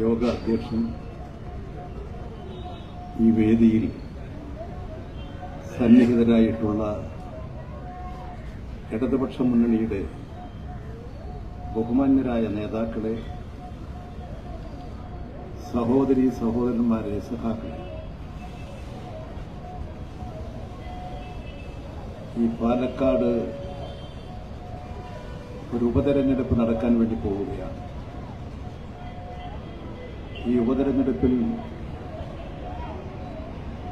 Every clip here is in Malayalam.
യോഗ അധ്യക്ഷൻ ഈ വേദിയിൽ സന്നിഹിതരായിട്ടുള്ള ഇടതുപക്ഷ മുന്നണിയുടെ ബഹുമാന്യരായ നേതാക്കളെ സഹോദരി സഹോദരന്മാരെ സഹാക്കളെ ഈ പാലക്കാട് ഒരു ഉപതെരഞ്ഞെടുപ്പ് നടക്കാൻ വേണ്ടി പോവുകയാണ്. ഈ ഉപതെരഞ്ഞെടുപ്പിൽ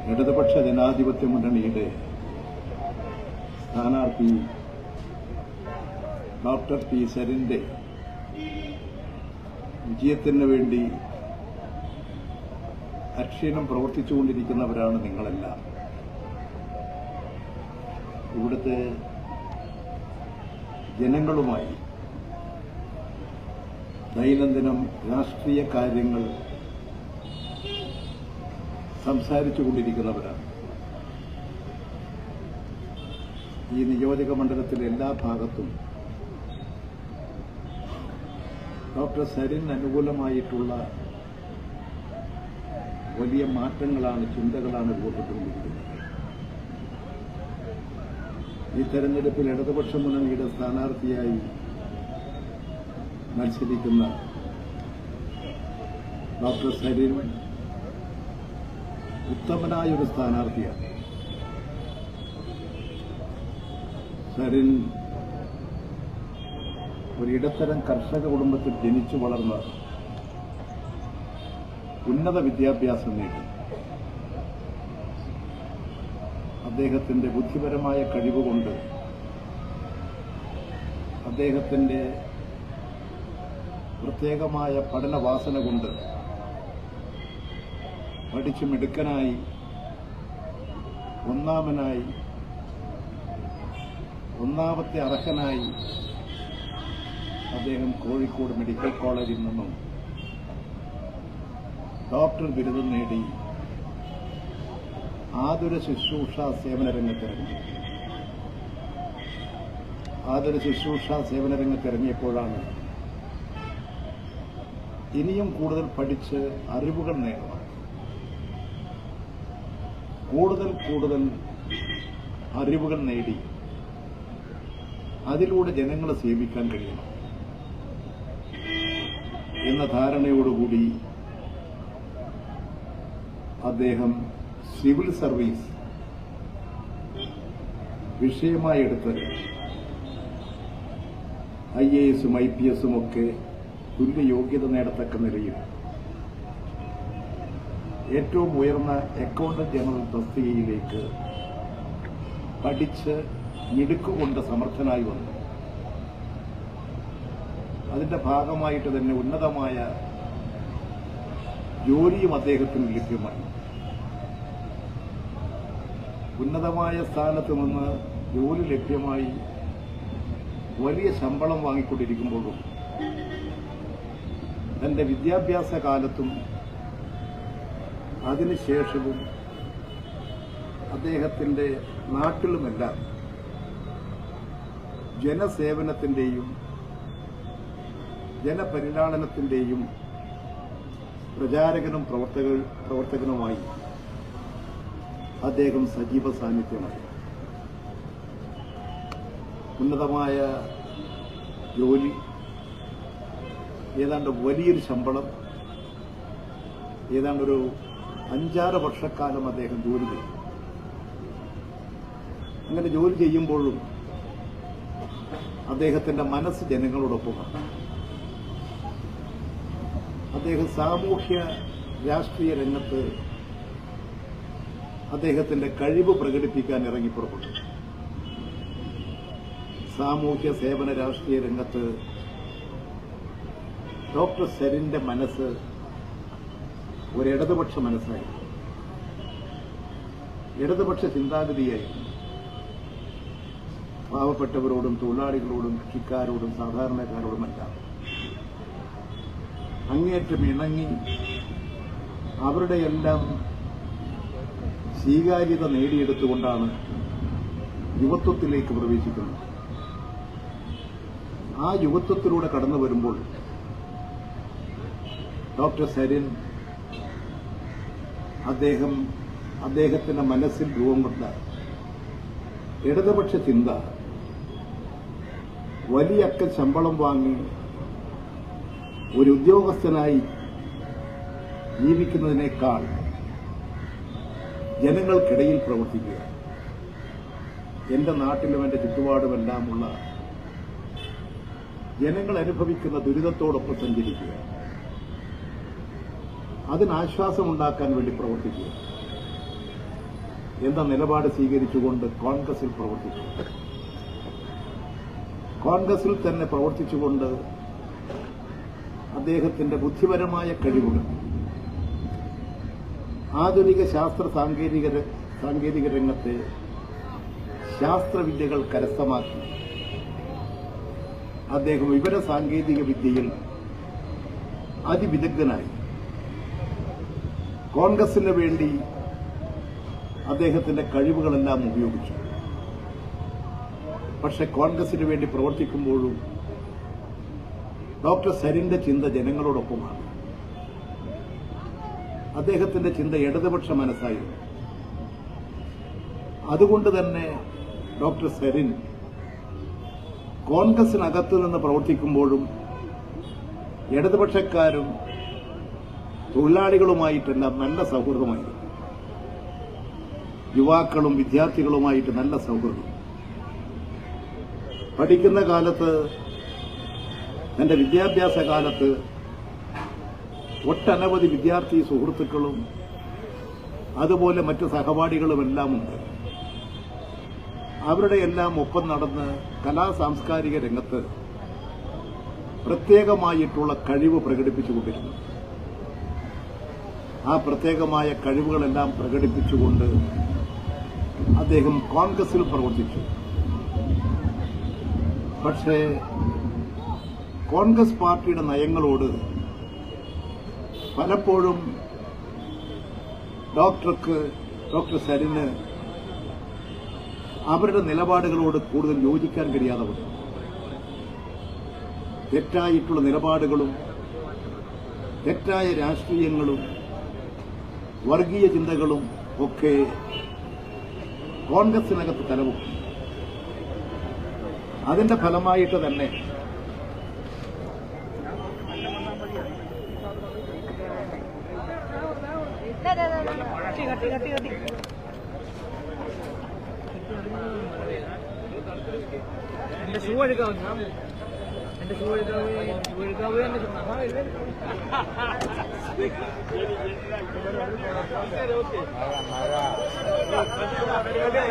ഇടതുപക്ഷ ജനാധിപത്യ മുന്നണിയുടെ സ്ഥാനാർത്ഥി ഡോക്ടർ പി സരിന്റെ വിജയത്തിന് വേണ്ടി അക്ഷീണം പ്രവർത്തിച്ചുകൊണ്ടിരിക്കുന്നവരാണ് നിങ്ങളെല്ലാം. ഇവിടുത്തെ ജനങ്ങളുമായി ദൈനംദിനം രാഷ്ട്രീയ കാര്യങ്ങൾ സംസാരിച്ചു കൊണ്ടിരിക്കുന്നവരാണ്. ഈ നിയോജക മണ്ഡലത്തിലെ എല്ലാ ഭാഗത്തും ഡോക്ടർ സരിൻ അനുകൂലമായിട്ടുള്ള വലിയ മാറ്റങ്ങളാണ് ചിന്തകളാണ് രൂപപ്പെട്ടുകൊണ്ടിരിക്കുന്നത്. ഈ തെരഞ്ഞെടുപ്പിൽ ഇടതുപക്ഷ മുന്നണിയുടെ സ്ഥാനാർത്ഥിയായി മത്സരിക്കുന്ന ഡോക്ടർ സരീൻ ഉത്തമനായ ഒരു സ്ഥാനാർത്ഥിയാണ്. സരിൻ ഒരു ഇടത്തരം കർഷക കുടുംബത്തിൽ ജനിച്ചു വളർന്ന ഉന്നത വിദ്യാഭ്യാസം നേടി. അദ്ദേഹത്തിന്റെ ബുദ്ധിപരമായ കഴിവുകൊണ്ട് അദ്ദേഹത്തിന്റെ പ്രത്യേകമായ പഠനവാസന കൊണ്ട് പഠിച്ചു മിടുക്കനായി ഒന്നാമനായി ഒന്നാമത്തെ അർഹനായി അദ്ദേഹം കോഴിക്കോട് മെഡിക്കൽ കോളേജിൽ നിന്നും ഡോക്ടർ ബിരുദം നേടി ആതുര ശുശ്രൂഷ സേവന രംഗത്തിറങ്ങി. ആതുര ശുശ്രൂഷ സേവന രംഗത്തിറങ്ങിയപ്പോഴാണ് ഇനിയും കൂടുതൽ പഠിച്ച് അറിവുകൾ നേടുക. കൂടുതൽ കൂടുതൽ അറിവുകൾ നേടി അതിലൂടെ ജനങ്ങളെ സേവിക്കാൻ കഴിയണം എന്ന ധാരണയോടുകൂടി അദ്ദേഹം സിവിൽ സർവീസ് വിഷയമായി എടുത്ത് ഐ എ എസും ഐ പി എസും ഒക്കെ തുല്യ യോഗ്യത നേടത്തക്ക നിലയിൽ ഏറ്റവും ഉയർന്ന അക്കൗണ്ടന്റ് ജനറൽ തസ്തികയിലേക്ക് പഠിച്ച് മിടുക്കുകൊണ്ട് സമർത്ഥനായി വന്നു. അതിന്റെ ഭാഗമായിട്ട് തന്നെ ഉന്നതമായ ജോലിയും അദ്ദേഹത്തിന് ലഭ്യമായി. ഉന്നതമായ സ്ഥാനത്ത് നിന്ന് ജോലി ലഭ്യമായി വലിയ ശമ്പളം വാങ്ങിക്കൊണ്ടിരിക്കുമ്പോഴും തന്റെ വിദ്യാഭ്യാസ കാലത്തും അതിനുശേഷവും അദ്ദേഹത്തിന്റെ നാട്ടിലുമെല്ലാം ജനസേവനത്തിന്റെയും ജനപരിലാളനത്തിന്റെയും പ്രചാരകനും പ്രവർത്തക പ്രവർത്തകനുമായി അദ്ദേഹം സജീവ സാന്നിധ്യമായി. ഉന്നതമായ ജോലി ഏതാണ്ട് വലിയൊരു ശമ്പളം ഏതാണ്ട് ഒരു അഞ്ചാറ് വർഷക്കാലം അദ്ദേഹം ജോലി ചെയ്തു. അങ്ങനെ ജോലി ചെയ്യുമ്പോഴും അദ്ദേഹത്തിന്റെ മനസ്സ് ജനങ്ങളോടൊപ്പമാണ്. അദ്ദേഹം സാമൂഹ്യ രാഷ്ട്രീയ രംഗത്ത് അദ്ദേഹത്തിന്റെ കഴിവ് പ്രകടിപ്പിക്കാൻ ഇറങ്ങിപ്പുറപ്പെട്ടു സാമൂഹ്യ സേവന രാഷ്ട്രീയ രംഗത്ത് ഡോക്ടർ സെറിന്റെ മനസ്സ് ഒരു ഇടതുപക്ഷ മനസ്സായിരുന്നു. ഇടതുപക്ഷ ചിന്താഗതിയായിരുന്നു. പാവപ്പെട്ടവരോടും തൊഴിലാളികളോടും കൃഷിക്കാരോടും സാധാരണക്കാരോടുമെല്ലാം അങ്ങേറ്റം ഇണങ്ങി അവരുടെയെല്ലാം സ്വീകാര്യത നേടിയെടുത്തുകൊണ്ടാണ് യുവത്വത്തിലേക്ക് പ്രവേശിക്കുന്നത്. ആ യുവത്വത്തിലൂടെ കടന്നു വരുമ്പോൾ ഡോക്ടർ സരിൻ അദ്ദേഹം അദ്ദേഹത്തിന്റെ മനസ്സിൽ രൂപം കൊണ്ട ഇടതുപക്ഷ ചിന്ത വലിയ അക്കൽ ശമ്പളം വാങ്ങി ഒരു ഉദ്യോഗസ്ഥനായി ജീവിക്കുന്നതിനേക്കാൾ ജനങ്ങൾക്കിടയിൽ പ്രവർത്തിക്കുക. എന്റെ നാട്ടിലും എന്റെ ചുറ്റുപാടുമെല്ലാമുള്ള ജനങ്ങൾ അനുഭവിക്കുന്ന ദുരിതത്തോടൊപ്പം സഞ്ചരിക്കുക. അതിനാശ്വാസമുണ്ടാക്കാൻ വേണ്ടി പ്രവർത്തിക്കുക. എന്ന നിലപാട് സ്വീകരിച്ചുകൊണ്ട് കോൺഗ്രസിൽ പ്രവർത്തിച്ചു കോൺഗ്രസിൽ തന്നെ പ്രവർത്തിച്ചുകൊണ്ട് അദ്ദേഹത്തിന്റെ ബുദ്ധിപരമായ കഴിവുകൾ ആധുനിക ശാസ്ത്ര സാങ്കേതിക സാങ്കേതിക രംഗത്തെ ശാസ്ത്രവിദ്യകൾ കരസ്ഥമാക്കി അദ്ദേഹം വിവര സാങ്കേതിക വിദ്യയിൽ അതിവിദഗ്ധനായി. കോൺഗ്രസിന് വേണ്ടി അദ്ദേഹത്തിന്റെ കഴിവുകളെല്ലാം ഉപയോഗിച്ചു. പക്ഷെ കോൺഗ്രസിന് വേണ്ടി പ്രവർത്തിക്കുമ്പോഴും ഡോക്ടർ സരിന്റെ ചിന്ത ജനങ്ങളോടൊപ്പമാണ്. അദ്ദേഹത്തിന്റെ ചിന്ത ഇടതുപക്ഷ മനസ്സായിരുന്നു. അതുകൊണ്ട് തന്നെ ഡോക്ടർ സരിൻ കോൺഗ്രസിനകത്തു നിന്ന് പ്രവർത്തിക്കുമ്പോഴും ഇടതുപക്ഷക്കാരും തൊഴിലാളികളുമായിട്ടെല്ലാം നല്ല സൗഹൃദമായിരുന്നു യുവാക്കളും വിദ്യാർത്ഥികളുമായിട്ട് നല്ല സൗഹൃദം. പഠിക്കുന്ന കാലത്ത് എന്റെ വിദ്യാഭ്യാസ കാലത്ത് ഒട്ടനവധി വിദ്യാർത്ഥി സുഹൃത്തുക്കളും അതുപോലെ മറ്റു സഹപാഠികളുമെല്ലാം ഉണ്ട് അവരുടെ എല്ലാം ഒപ്പം നടന്ന് കലാ സാംസ്കാരിക രംഗത്ത് പ്രത്യേകമായിട്ടുള്ള കഴിവ് പ്രകടിപ്പിച്ചുകൊണ്ടിരുന്നു ആ പ്രത്യേകമായ കഴിവുകളെല്ലാം പ്രകടിപ്പിച്ചുകൊണ്ട് അദ്ദേഹം കോൺഗ്രസിൽ പ്രവർത്തിച്ചു. പക്ഷേ കോൺഗ്രസ് പാർട്ടിയുടെ നയങ്ങളോട് പലപ്പോഴും ഡോക്ടർക്ക് ഡോക്ടർ സരിന് അവരുടെ നിലപാടുകളോട് കൂടുതൽ യോജിക്കാൻ കഴിയാതെ വന്നു. തെറ്റായിട്ടുള്ള നിലപാടുകളും തെറ്റായ രാഷ്ട്രീയങ്ങളും വർഗീയ ചിന്തകളും ഒക്കെ കോൺഗ്രസിനകത്ത് തലവും. അതിന്റെ ഫലമായിട്ട് തന്നെ എന്റെ ഷൂ എടുക്കാവും ഞാൻ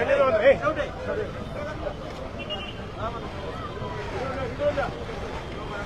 എന്റെ